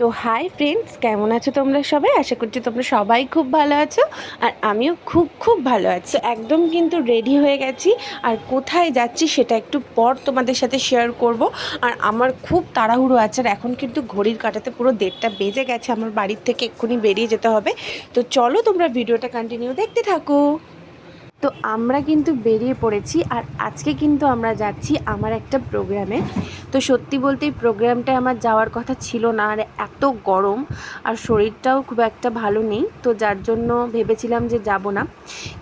তো hi friends, কেমন আছো তোমরা সবাই? আশা করছি তোমরা সবাই খুব ভালো আছো আর আমিও খুব খুব ভালো আছি। একদম কিন্তু রেডি হয়ে গেছি আর কোথায় যাচ্ছি সেটা একটু পর তোমাদের সাথে শেয়ার করব। আর আমার খুব তাড়াহুড়ো আছে আর এখন কিন্তু ঘড়ির কাটাতে পুরো দেড়টা বেজে গেছে, আমার বাড়ির থেকে এক্ষুনি বেরিয়ে যেতে হবে। তো চলো তোমরা ভিডিওটা কন্টিনিউ দেখতে থাকো। তো আমরা কিন্তু বেরিয়ে পড়েছি আর আজকে কিন্তু আমরা যাচ্ছি আমার একটা প্রোগ্রামে তো সত্যি বলতে এই প্রোগ্রামটায় আমার যাওয়ার কথা ছিল না, আর এত গরম আর শরীরটাও খুব একটা ভালো নেই, তো যার জন্য ভেবেছিলাম যে যাব না।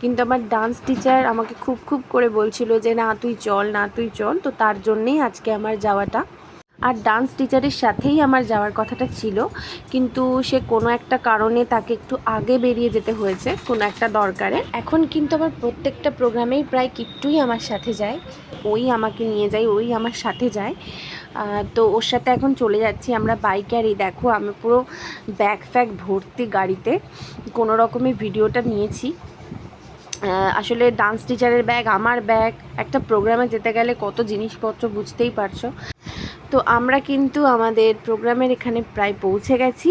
কিন্তু আমার ডান্স টিচার আমাকে খুব খুব করে বলছিল যে, না, তুই চল, না, তুই চল। তো তার জন্যেই আজকে আমার যাওয়াটা আর ডান্স টিচারের সাথেই আমার যাওয়ার কথাটা ছিল। কিন্তু সে কোনো একটা কারণে তাকে একটু আগে বেরিয়ে যেতে হয়েছে, কোনো একটা দরকারে। এখন কিন্তু আমার প্রত্যেকটা প্রোগ্রামেই প্রায় কিট্টুই আমার সাথে যায়। ওই আমাকে নিয়ে যায়, ওই আমার সাথে যায়। তো ওর সাথে এখন চলে যাচ্ছি আমরা বাইকে আর এই দেখো, আমি পুরো ব্যাগ ফ্যাগ ভর্তি গাড়িতে। কোনো রকমের ভিডিওটা নিয়েছি। আসলে ডান্স টিচারের ব্যাগ আমার ব্যাগ একটা প্রোগ্রামে যেতে গেলে কত জিনিসপত্র বুঝতেই পারছ। তো আমরা কিন্তু আমাদের প্রোগ্রামের এখানে প্রায় পৌঁছে গেছি।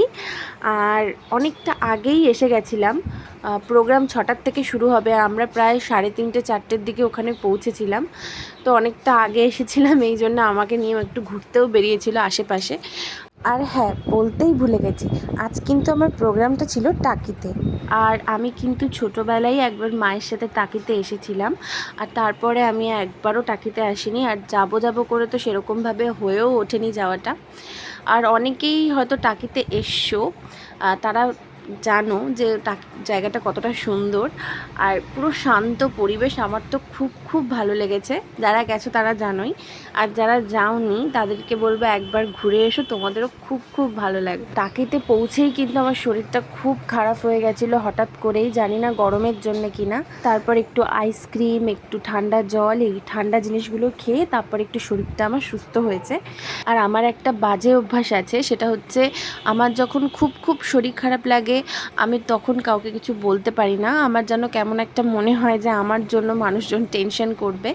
আর অনেকটা আগেই এসে গেছিলাম। প্রোগ্রাম ছটার থেকে শুরু হবে। আমরা প্রায় সাড়ে তিনটে, চারটের দিকে ওখানে পৌঁছেছিলাম। তো অনেকটা আগে এসেছিলাম, এই জন্য আমাকে নিয়ে একটু ঘুরতেও বেরিয়েছিল আশেপাশে। আর হ্যাঁ বলতেই ভুলে গেছি। আজ কিন্তু আমার প্রোগ্রামটা ছিল টাকিতে। আর আমি কিন্তু ছোটোবেলায় একবার মায়ের সাথে টাকিতে এসেছিলাম। আর তারপরে আমি একবারও টাকিতে আসিনি। আর যাব যাব করে তো সেরকমভাবে হয়েও ওঠেনি যাওয়াটা। আর অনেকেই হয়তো টাকিতে এসছো। তারা জানো যে জায়গাটা কতটা সুন্দর। আর পুরো শান্ত পরিবেশ আমার তো খুব খুব ভালো লেগেছে। যারা গেছো তারা জানোই। আর যারা যাওনি তাদেরকে বলব একবার ঘুরে এসো, তোমাদেরও খুব খুব ভালো লাগবে। টাকিতে পৌঁছেই কিন্তু আমার শরীরটা খুব খারাপ হয়ে গেছিল হঠাৎ করেই, জানি না গরমের জন্য কিনা। তারপর একটু আইসক্রিম একটু ঠান্ডা জল, এই ঠান্ডা জিনিসগুলো খেয়ে তারপর একটু শরীরটা আমার সুস্থ হয়েছে। আর আমার একটা বাজে অভ্যাস আছে, সেটা হচ্ছে আমার যখন খুব খুব শরীর খারাপ লাগে আমি তখন কাউকে কিছু বলতে পারি না। আমার যেন কেমন একটা মনে হয় যে আমার জন্য মানুষজন টেনশন করবে।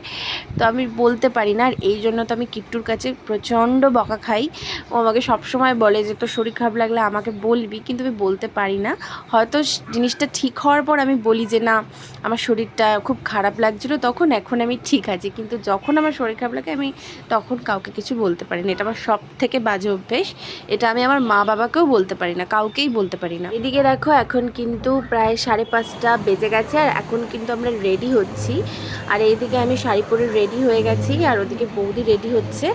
তো আমি বলতে পারি না আর এই জন্য তো আমি কিট্টুর কাছে প্রচণ্ড বকা খাই। ও আমাকে সবসময় বলে যে, তোর শরীর খারাপ লাগলে আমাকে বলবি। কিন্তু আমি বলতে পারি না। হয়তো জিনিসটা ঠিক হওয়ার পর আমি বলি যে, না, আমার শরীরটা খুব খারাপ লাগছিল তখন, এখন আমি ঠিক আছি। কিন্তু যখন আমার শরীর খারাপ লাগে, আমি তখন কাউকে কিছু বলতে পারি না। এটা আমার সব থেকে বাজে অভ্যেস। এটা আমি আমার মা বাবাকেও বলতে পারি না, কাউকেই বলতে পারি না। এদিকে দেখো এখন কিন্তু প্রায় সাড়ে পাঁচটা বেজে গেছে আর এখন কিন্তু আমরা রেডি হচ্ছি। আর এইদিকে আমি শাড়ি পরে রেডি হয়ে গেছি আর ওদিকে বৌদি রেডি হচ্ছে।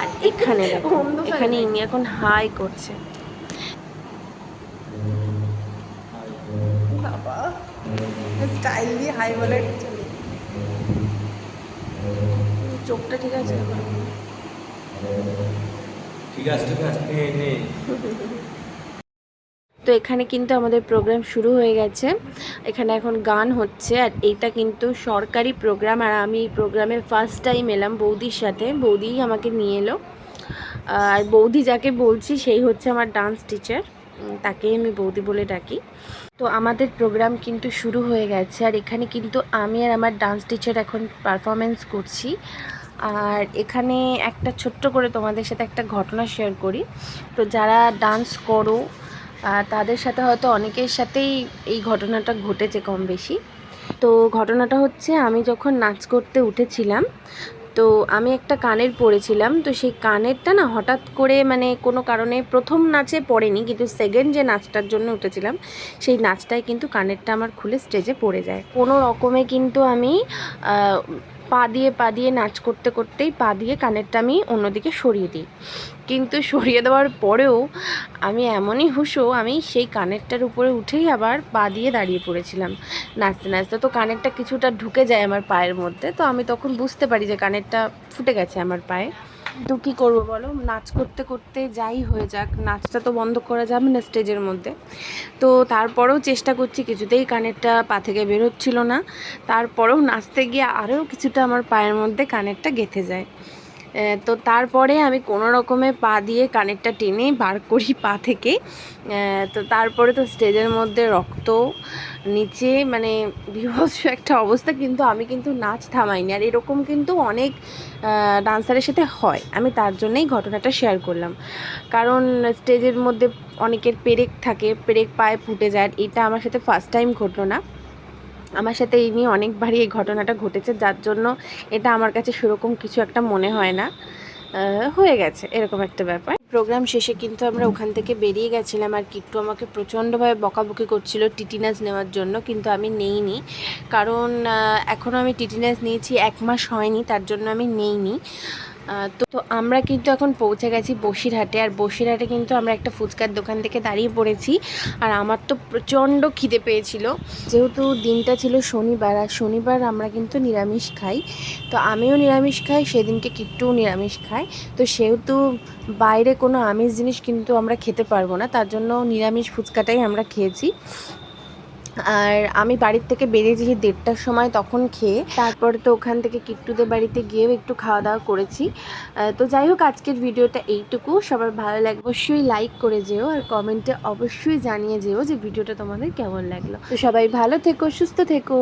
আর এখানে দেখো এখানে ইনি এখন হাই করছে। স্টাইল দিয়ে হাই বলে চোখটা ঠিক আছে? ঠিক আছে ঠিক আছে। তো এখানে কিন্তু আমাদের প্রোগ্রাম শুরু হয়ে গেছে। এখানে এখন গান হচ্ছে আর এইটা কিন্তু সরকারি প্রোগ্রাম আর আমি এই প্রোগ্রামে ফার্স্ট টাইম এলাম বৌদির সাথে। বৌদিই আমাকে নিয়ে এলো। আর বৌদি যাকে বলছি সেই হচ্ছে আমার ডান্স টিচার তাকেই আমি বৌদি বলে ডাকি। তো আমাদের প্রোগ্রাম কিন্তু শুরু হয়ে গেছে আর এখানে কিন্তু আমি আর আমার ডান্স টিচার এখন পারফরমেন্স করছি। আর এখানে একটা ছোট্ট করে তোমাদের সাথে একটা ঘটনা শেয়ার করি। তো যারা ডান্স করো তাদের সাথে হয়তো অনেকের সাথেই এই ঘটনাটা ঘটেছে কম বেশি। তো ঘটনাটা হচ্ছে আমি যখন নাচ করতে উঠেছিলাম, তো আমি একটা কানের পরেছিলাম, তো সেই কানেরটা না হঠাৎ করে মানে কোনো কারণে প্রথম নাচে পড়েনি, কিন্তু সেকেন্ড যে নাচটার জন্য উঠেছিলাম, সেই নাচটায় কিন্তু কানেরটা আমার খুলে স্টেজে পড়ে যায়। কোনো রকমে কিন্তু আমি পা দিয়ে পা দিয়ে নাচ করতে করতেই পা দিয়ে কানেরটা আমি অন্যদিকে সরিয়ে দিই। কিন্তু সরিয়ে দেওয়ার পরেও আমি এমনই হুঁশো, আমি সেই কানেরটার উপরে উঠেই আবার পা দিয়ে দাঁড়িয়ে পড়েছিলাম। নাচতে নাচতে তো কানেরটা কিছুটা ঢুকে যায় আমার পায়ের মধ্যে, তো আমি তখন বুঝতে পারি যে কানেরটা ফুটে গেছে আমার পায়ে। তো কী করব বলো? নাচ করতে করতে যাই হয়ে যাক, নাচটা তো বন্ধ করা যাবে না স্টেজের মধ্যে। তো তারপরেও চেষ্টা করছি, কিছুতেই কানেরটা পা থেকে বেরোচ্ছিল না। তারপরেও নাচতে গিয়ে আরও কিছুটা আমার পায়ের মধ্যে কানেরটা গেঁথে যায়। তো তারপরে আমি কোনো রকমে পা দিয়ে কানেরটা টেনে বার করি পা থেকে। তো তারপরে তো স্টেজের মধ্যে রক্ত নিচে মানে বিভৎস একটা অবস্থা, কিন্তু আমি কিন্তু নাচ থামাইনি। আর এরকম কিন্তু অনেক ডান্সারের সাথে হয়। আমি তার জন্যই ঘটনাটা শেয়ার করলাম। কারণ স্টেজের মধ্যে অনেকের পেরেক থাকে, পেরেক পায়ে ফুটে যায়, এটা আমার সাথে ফার্স্ট টাইম ঘটলো না। আমার সাথে এই নিয়ে অনেকবারই এই ঘটনাটা ঘটেছে, যার জন্য এটা আমার কাছে সেরকম কিছু একটা মনে হয় না। হয়ে গেছে, এরকম একটা ব্যাপার। প্রোগ্রাম শেষে কিন্তু আমরা ওখান থেকে বেরিয়ে গেছিলাম আর কিট্টু আমাকে প্রচণ্ডভাবে বকাবকি করছিল টিটিনাস নেওয়ার জন্য, কিন্তু আমি নেইনি। কারণ এখনও আমি টিটিনাস নিয়েছি, এক মাস হয়নি, তার জন্য আমি নেইনি। তো আমরা কিন্তু এখন পৌঁছে গেছি বসিরহাটে। আর বসিরহাটে কিন্তু আমরা একটা ফুচকার দোকান থেকে দাঁড়িয়ে পড়েছি। আর আমার তো প্রচণ্ড খিদে পেয়েছিল। যেহেতু দিনটা ছিল শনিবার, আর শনিবার আমরা কিন্তু নিরামিষ খাই। তো আমিও নিরামিষ খাই, সেদিনকে কিট্টুও নিরামিষ খাই তো সেহেতু বাইরে কোনো আমিষ জিনিস কিন্তু আমরা খেতে পারব না। তার জন্য নিরামিষ ফুচকাটাই আমরা খেয়েছি। আর আমি বাড়ির থেকে বেরিয়ে বেরিয়েছি দেড়টার সময় তখন খেয়ে তারপরে তো ওখান থেকে কিট্টুদের বাড়িতে গিয়েও একটু খাওয়া দাওয়া করেছি। তো যাই হোক, আজকের ভিডিওটা এইটুকু। সবার ভালো লাগবে অবশ্যই লাইক করে যেও আর কমেন্টে অবশ্যই জানিয়ে যেও যে ভিডিওটা তোমাদের কেমন লাগল। তো সবাই ভালো থেকো, সুস্থ থেকো।